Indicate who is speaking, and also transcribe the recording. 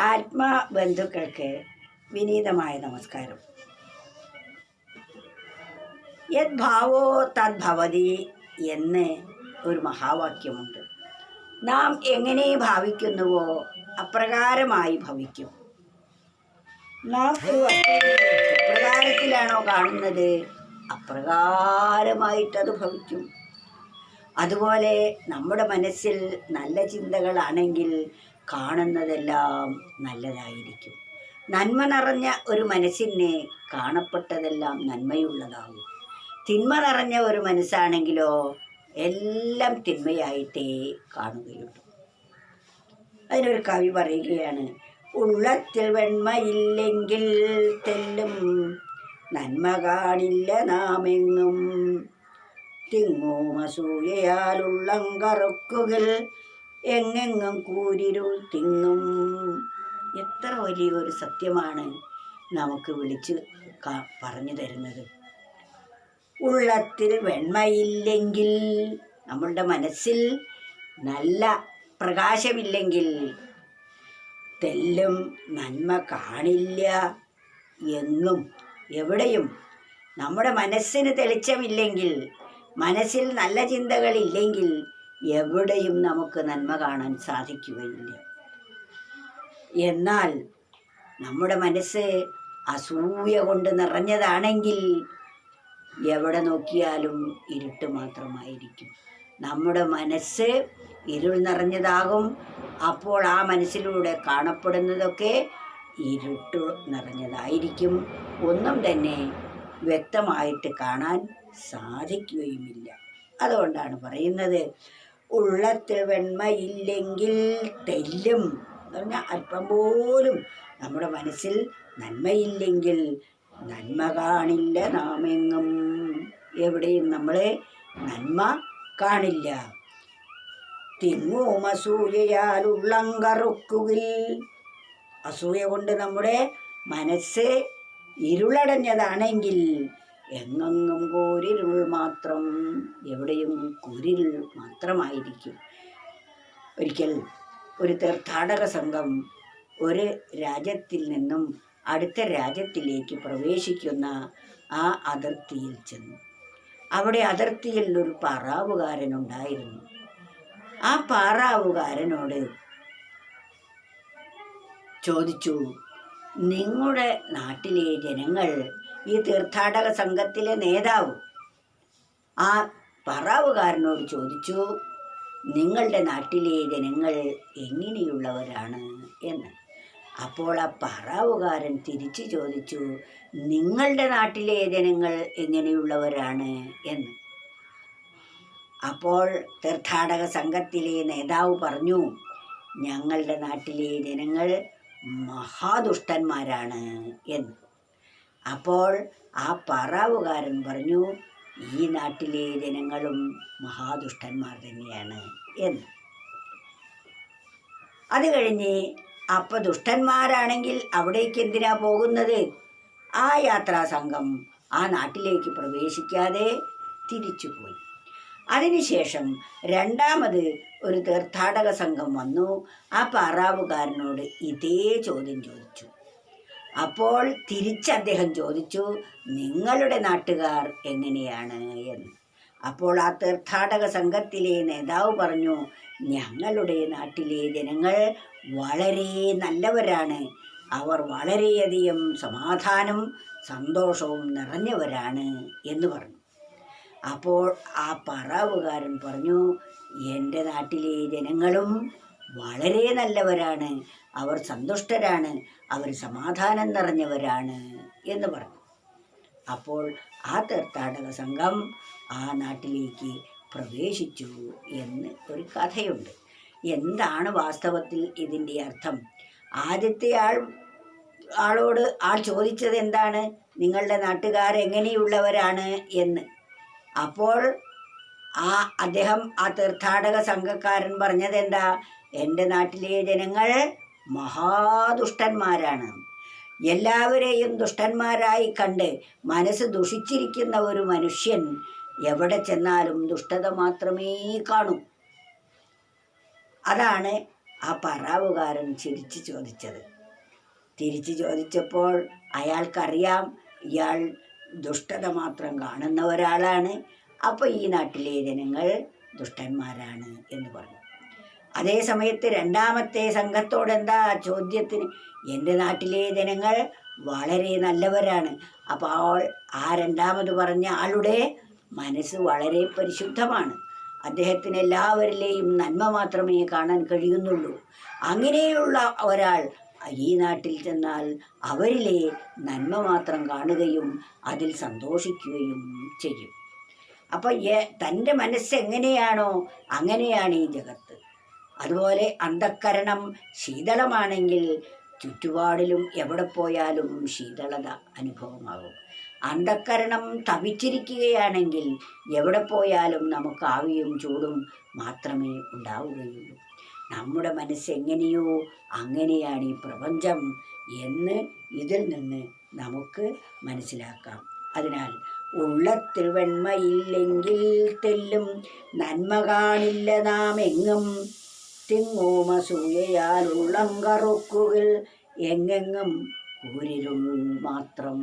Speaker 1: ആത്മബന്ധുക്കൾക്ക് വിനീതമായ നമസ്കാരം. യത് ഭാവോ തദ്ഭവതി എന്ന് ഒരു മഹാവാക്യമുണ്ട്. നാം എങ്ങനെ ഭാവിക്കുന്നുവോ അപ്രകാരമായി ഭവിക്കും. നാം ഒരു പ്രകാരത്തിലാണോ കാണുന്നത് അപ്രകാരമായിട്ടത് ഭവിക്കും. അതുപോലെ നമ്മുടെ മനസ്സിൽ നല്ല ചിന്തകളാണെങ്കിൽ കാണുന്നതെല്ലാം നല്ലതായിരിക്കും. നന്മ നിറഞ്ഞ ഒരു മനസ്സിന് കാണപ്പെട്ടതെല്ലാം നന്മയുള്ളതാകും. തിന്മ നിറഞ്ഞ ഒരു മനസ്സാണെങ്കിലോ എല്ലാം തിന്മയായിട്ടേ കാണുകയുള്ളൂ. അതിനൊരു കവി പറയുകയാണ് ഉള്ളത്തിൽ വെണ്മയില്ലെങ്കിൽ തെല്ലും നന്മ കാണില്ല നാമെങ്ങും. തിങ്ങും അസൂയയാലുള്ളം കറുക്കുകിൽ എങ്ങെങ്ങും കൂരിരുൾ തിങ്ങും എത്ര വലിയൊരു സത്യമാണ് നമുക്ക് വിളിച്ച് പറഞ്ഞു തരുന്നത്. ഉള്ളത്തിൽ വെണ്മയില്ലെങ്കിൽ നമ്മളുടെ മനസ്സിൽ നല്ല പ്രകാശമില്ലെങ്കിൽ തെല്ലും നന്മ കാണില്ല എന്നും എവിടെയും നമ്മുടെ മനസ്സിന് തെളിച്ചമില്ലെങ്കിൽ മനസ്സിൽ നല്ല ചിന്തകളില്ലെങ്കിൽ എവിടെയും നമുക്ക് നന്മ കാണാൻ സാധിക്കുകയില്ല. എന്നാൽ നമ്മുടെ മനസ്സ് അസൂയ കൊണ്ട് നിറഞ്ഞതാണെങ്കിൽ എവിടെ നോക്കിയാലും ഇരുട്ട് മാത്രമായിരിക്കും. നമ്മുടെ മനസ്സ് ഇരുൾ നിറഞ്ഞതാകും. അപ്പോൾ ആ മനസ്സിലൂടെ കാണപ്പെടുന്നതൊക്കെ ഇരുട്ട് നിറഞ്ഞതായിരിക്കും. ഒന്നും തന്നെ വ്യക്തമായിട്ട് കാണാൻ സാധിക്കുകയുമില്ല. അതുകൊണ്ടാണ് പറയുന്നത് ഉള്ളത്തിൽ വെണ്മയില്ലെങ്കിൽ തെല്ലും എന്ന് പറഞ്ഞാൽ അല്പം പോലും നമ്മുടെ മനസ്സിൽ നന്മയില്ലെങ്കിൽ നന്മ കാണില്ല നാമെങ്ങും. എവിടെയും നമ്മളെ നന്മ കാണില്ല. തിങ്ങും സൂര്യയാൽ കറുക്കുകിൽ. അസൂയ കൊണ്ട് നമ്മുടെ മനസ്സ് ഇരുളടഞ്ഞതാണെങ്കിൽ എങ്ങെങ്ങും കൂരിരുൾ മാത്രം എവിടെയും കൂരിരുൾ മാത്രമായിരിക്കും. ഒരിക്കൽ ഒരു തീർത്ഥാടക സംഘം ഒരു രാജ്യത്തിൽ നിന്നും അടുത്ത രാജ്യത്തിലേക്ക് പ്രവേശിക്കുന്ന ആ അതിർത്തിയിൽ ചെന്നു. അവിടെ അതിർത്തിയിൽ ഒരു പാറാവുകാരനുണ്ടായിരുന്നു ആ പാറാവുകാരനോട് ചോദിച്ചു നിങ്ങളുടെ നാട്ടിലെ ജനങ്ങൾ ഈ തീർത്ഥാടക സംഘത്തിലെ നേതാവ്. ആ പറവുകാരനോട് ചോദിച്ചു നിങ്ങളുടെ നാട്ടിലെ ജനങ്ങൾ എങ്ങനെയുള്ളവരാണ്? എന്ന്. അപ്പോൾ ആ പറവുകാരൻ തിരിച്ചു ചോദിച്ചു നിങ്ങളുടെ നാട്ടിലെ ജനങ്ങൾ എങ്ങനെയുള്ളവരാണ്? എന്ന്. അപ്പോൾ തീർത്ഥാടക സംഘത്തിലെ നേതാവ് പറഞ്ഞു ഞങ്ങളുടെ നാട്ടിലെ ജനങ്ങൾ മഹാദുഷ്ടന്മാരാണ്. എന്ന്. അപ്പോൾ ആ പറവുകാരൻ പറഞ്ഞു ഈ നാട്ടിലെ ജനങ്ങളും മഹാദുഷ്ടന്മാർ തന്നെയാണ് എന്ന്. അത് കഴിഞ്ഞ് അപ്പൊ ദുഷ്ടന്മാരാണെങ്കിൽ അവിടേക്ക് എന്തിനാ പോകുന്നത്? ആ യാത്രാ സംഘം ആ നാട്ടിലേക്ക് പ്രവേശിക്കാതെ തിരിച്ചുപോയി അതിനുശേഷം രണ്ടാമത് ഒരു തീർത്ഥാടക സംഘം വന്നു. ആ പാറാവുകാരനോട് ഇതേ ചോദ്യം ചോദിച്ചു. അപ്പോൾ തിരിച്ച് അദ്ദേഹം ചോദിച്ചു നിങ്ങളുടെ നാട്ടുകാർ എങ്ങനെയാണ്? എന്ന്. അപ്പോൾ ആ തീർത്ഥാടക സംഘത്തിലെ നേതാവ് പറഞ്ഞു ഞങ്ങളുടെ നാട്ടിലെ ജനങ്ങൾ വളരെ നല്ലവരാണ്. അവർ വളരെയധികം സമാധാനം സന്തോഷവും നിറഞ്ഞവരാണ് എന്ന് പറഞ്ഞു. അപ്പോൾ ആ പറവുകാരൻ പറഞ്ഞു എന്റെ നാട്ടിലെ ജനങ്ങളും വളരെ നല്ലവരാണ്. അവർ സന്തുഷ്ടരാണ്. അവർ സമാധാനം നിറഞ്ഞവരാണ് എന്ന് പറഞ്ഞു. അപ്പോൾ ആ തീർത്ഥാടക സംഘം ആ നാട്ടിലേക്ക് പ്രവേശിച്ചു എന്ന് ഒരു കഥയുണ്ട്. എന്താണ് വാസ്തവത്തിൽ ഇതിന്റെ അർത്ഥം? ആദ്യത്തെ ആൾ ആളോട് ആൾ ചോദിച്ചത് എന്താണ്? നിങ്ങളുടെ നാട്ടുകാർ എങ്ങനെയുള്ളവരാണ് എന്ന്. അപ്പോൾ ആ അദ്ദേഹം ആ തീർത്ഥാടക സംഘക്കാരൻ പറഞ്ഞത് എന്താ എന്റെ നാട്ടിലെ ജനങ്ങൾ മഹാദുഷ്ടന്മാരാണ്. എല്ലാവരെയും ദുഷ്ടന്മാരായി കണ്ട് മനസ്സ് ദുഷിച്ചിരിക്കുന്ന ഒരു മനുഷ്യൻ എവിടെ ചെന്നാലും ദുഷ്ടത മാത്രമേ കാണൂ. അതാണ് ആ പറാവുകാരൻ ചിരിച്ചു ചോദിച്ചത്. തിരിച്ചു ചോദിച്ചപ്പോൾ അയാൾക്കറിയാം ഇയാൾ ദുഷ്ടത മാത്രം കാണുന്ന ഒരാളാണ്. അപ്പോൾ ഈ നാട്ടിലെ ജനങ്ങൾ ദുഷ്ടന്മാരാണ് എന്ന് പറഞ്ഞു. അതേ സമയത്ത് രണ്ടാമത്തെ സംഘത്തോട് എന്താ ചോദ്യത്തിന്? എന്റെ നാട്ടിലെ ജനങ്ങൾ വളരെ നല്ലവരാണ്. അപ്പോൾ ആ രണ്ടാമത് പറഞ്ഞ ആളുടെ മനസ്സ് വളരെ പരിശുദ്ധമാണ്. അദ്ദേഹത്തിന് എല്ലാവരിലെയും നന്മ മാത്രമേ കാണാൻ കഴിയുന്നുള്ളൂ. അങ്ങനെയുള്ള ഒരാൾ ഈ നാട്ടിൽ ചെന്നാൽ അവരിലെ നന്മ മാത്രം കാണുകയും അതിൽ സന്തോഷിക്കുകയും ചെയ്യും. അപ്പോൾ തന്റെ മനസ്സ് എങ്ങനെയാണോ അങ്ങനെയാണ് ഈ ജഗത്ത്. അതുപോലെ അന്ധക്കരണം ശീതളമാണെങ്കിൽ ചുറ്റുപാടിലും എവിടെ പോയാലും ശീതളത അനുഭവമാകും. അന്ധക്കരണം തവിച്ചിരിക്കുകയാണെങ്കിൽ എവിടെ പോയാലും നമുക്ക് ആവിയും ചൂടും മാത്രമേ ഉണ്ടാവുകയുള്ളൂ. നമ്മുടെ മനസ്സ് എങ്ങനെയോ അങ്ങനെയാണ് ഈ പ്രപഞ്ചം എന്ന് ഇതിൽ നിന്ന് നമുക്ക് മനസ്സിലാക്കാം. അതിനാൽ ഉള്ളത്തിൽ വെണ്മയില്ലെങ്കിൽ തെല്ലും നന്മ കാണില്ല നാം എങ്ങും തിങ്ങോമസൂയയാൽ ഉള്ളം കറുക്കുകൾ എങ്ങെങ്ങും കൂരിരുൾ മാത്രം.